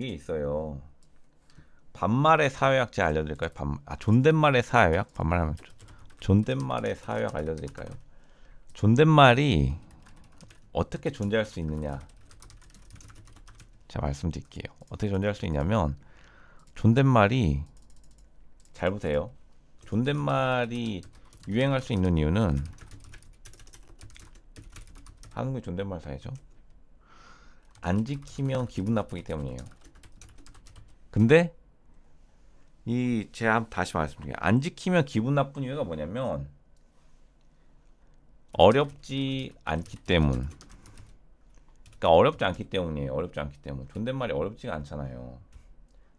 그게 있어요. 반말의 사회학제 알려드릴까요? 반, 아 존댓말의 사회학? 반말하면 존- 존댓말의 사회학 알려드릴까요? 존댓말이 어떻게 존재할 수 있느냐? 자 말씀드릴게요. 어떻게 존재할 수 있냐면 존댓말이 잘 보세요. 존댓말이 유행할 수 있는 이유는 한국의 존댓말 사회죠. 안 지키면 기분 나쁘기 때문이에요. 근데 이 제가 다시 말씀드릴게요. 안 지키면 기분 나쁜 이유가 뭐냐면 어렵지 않기 때문. 그러니까 어렵지 않기 때문이에요. 어렵지 않기 때문. 존댓말이 어렵지가 않잖아요.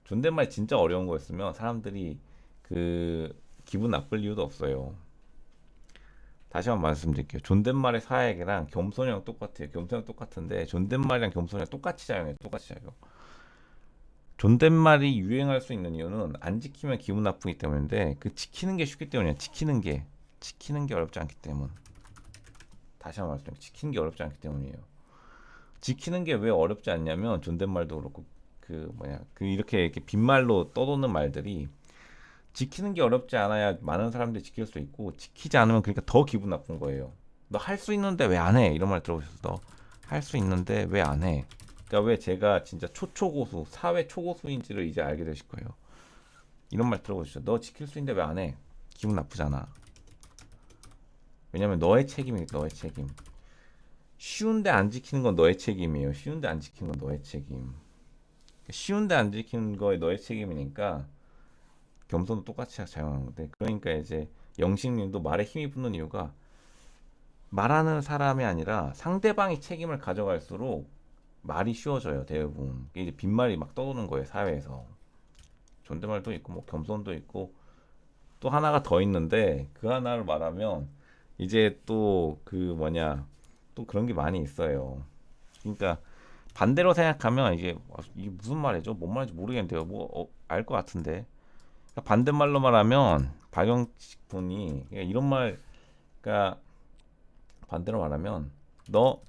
존댓말이 진짜 어려운 거였으면 사람들이 그 기분 나쁠 이유도 없어요. 다시 한번 말씀드릴게요. 존댓말의 사역이랑 겸손이랑 똑같아요. 겸손이랑 똑같은데 존댓말이랑 겸손이랑 똑같이 사용해요. 똑같이 사용. 존댓말이 유행할 수 있는 이유는 안 지키면 기분 나쁘기 때문인데 그 지키는 게 쉽기 때문이에요. 지키는 게 지키는 게 어렵지 않기 때문. 다시 한번 말씀드릴게요. 지키는 게 어렵지 않기 때문이에요. 지키는 게 왜 어렵지 않냐면 존댓말도 그렇고 그 뭐냐 그 이렇게 이렇게 빈말로 떠도는 말들이 지키는 게 어렵지 않아야 많은 사람들이 지킬 수 있고 지키지 않으면 그러니까 더 기분 나쁜 거예요. 너 할 수 있는데 왜 안 해? 이런 말 들어보셨어? 너 할 수 있는데 왜 안 해? 그러니까 왜 제가 진짜 초초고수 사회 초고수인지를 이제 알게 되실 거예요. 이런 말 들어보시죠. 너 지킬 수 있는데 왜 안 해? 기분 나쁘잖아. 왜냐면 너의 책임이 너의 책임. 쉬운데 안 지키는 건 너의 책임이에요. 쉬운데 안 지키는 건 너의 책임. 쉬운데 안 지키는 거에 너의 책임이니까 겸손도 똑같이 작용하는 건데 그러니까 이제 영식님도 말에 힘이 붙는 이유가 말하는 사람이 아니라 상대방이 책임을 가져갈수록 말이 쉬워져요 대부분. 이제 빈말이 막 떠도는 거예요 사회에서. 존댓말도 있고 뭐 겸손도 있고 또 하나가 더 있는데 그 하나를 말하면 이제 또 그 뭐냐 또 그런 게 많이 있어요. 그러니까 반대로 생각하면 이게 이게 무슨 말이죠? 뭔 말인지 모르겠는데요. 뭐 알것 같은데. 그러니까 반대말로 말하면 박영식 분이 그러니까 이런 말 그러니까 반대로 말하면 너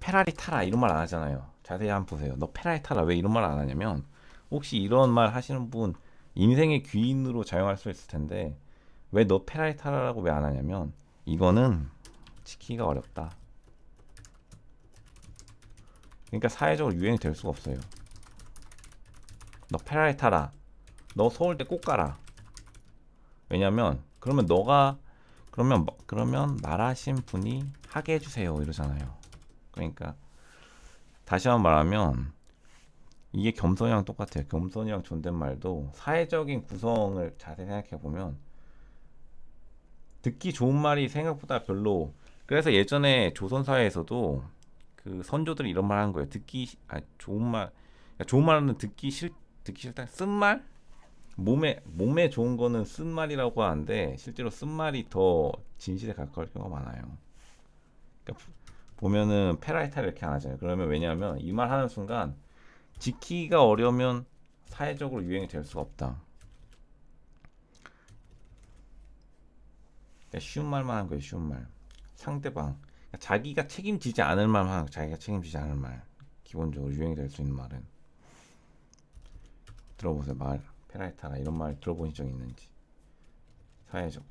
페라리 타라 이런 말 안 하잖아요. 자세히 한번 보세요. 너 페라리 타라 왜 이런 말 안 하냐면 혹시 이런 말 하시는 분 인생의 귀인으로 작용할 수 있을 텐데 왜 너 페라리 타라라고 왜 안 하냐면 이거는 지키기가 어렵다. 그러니까 사회적으로 유행이 될 수가 없어요. 너 페라리 타라. 너 서울대 꼭 가라. 왜냐면 그러면 너가 그러면 뭐- 그러면 말하신 분이 하게 해주세요 이러잖아요. 그러니까 다시 한번 말하면 이게 겸손이랑 똑같아요. 겸손이랑 존댓말도 사회적인 구성을 자세히 생각해 보면 듣기 좋은 말이 생각보다 별로 그래서 예전에 조선 사회에서도 그 선조들이 이런 말 하는 거예요. 듣기 시- 아 좋은 말 그러니까 좋은 말은 듣기 싫 듣기 싫다 쓴 말 몸에 몸에 좋은 거는 쓴 말이라고 하는데 실제로 쓴 말이 더 진실에 가까울 경우가 많아요. 그러니까 부- 보면은 페라이타를 이렇게 안 하잖아요. 그러면 왜냐하면 이 말 하는 순간 지키기가 어려우면 사회적으로 유행이 될 수가 없다. 그러니까 쉬운 말만 하는 거예요. 쉬운 말. 상대방 그러니까 자기가 책임지지 않을 말만. 자기가 책임지지 않을 말. 기본적으로 유행이 될 수 있는 말은 들어보세요. 말 페라이타라 이런 말 들어보신 적 있는지 사회적